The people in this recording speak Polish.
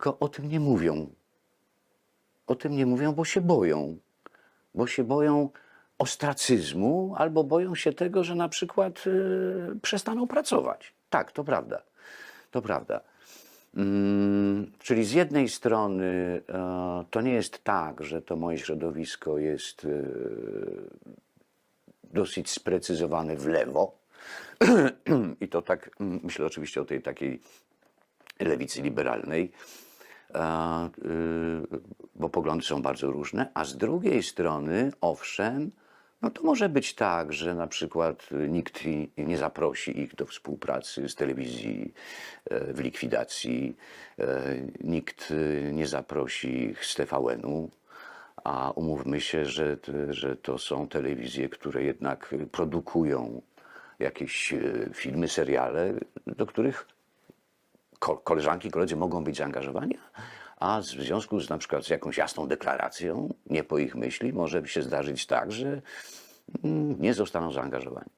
Tylko o tym nie mówią. O tym nie mówią, bo się boją. Bo się boją ostracyzmu albo boją się tego, że na przykład y, przestaną pracować. Tak, to prawda. To prawda. Mm, czyli z jednej strony e, to nie jest tak, że to moje środowisko jest e, dosyć sprecyzowane w lewo. I to tak, mm, myślę oczywiście o tej takiej lewicy liberalnej, y, bo poglądy są bardzo różne, a z drugiej strony, owszem, no to może być tak, że na przykład nikt nie zaprosi ich do współpracy z telewizji e, w likwidacji, e, nikt e, nie zaprosi ich z TVN-u, a umówmy się, że, że to są telewizje, które jednak produkują jakieś e, filmy, seriale, do których koleżanki koledzy mogą być zaangażowani, a w związku z na przykład z jakąś jasną deklaracją, nie po ich myśli, może się zdarzyć tak, że mm, nie zostaną zaangażowani.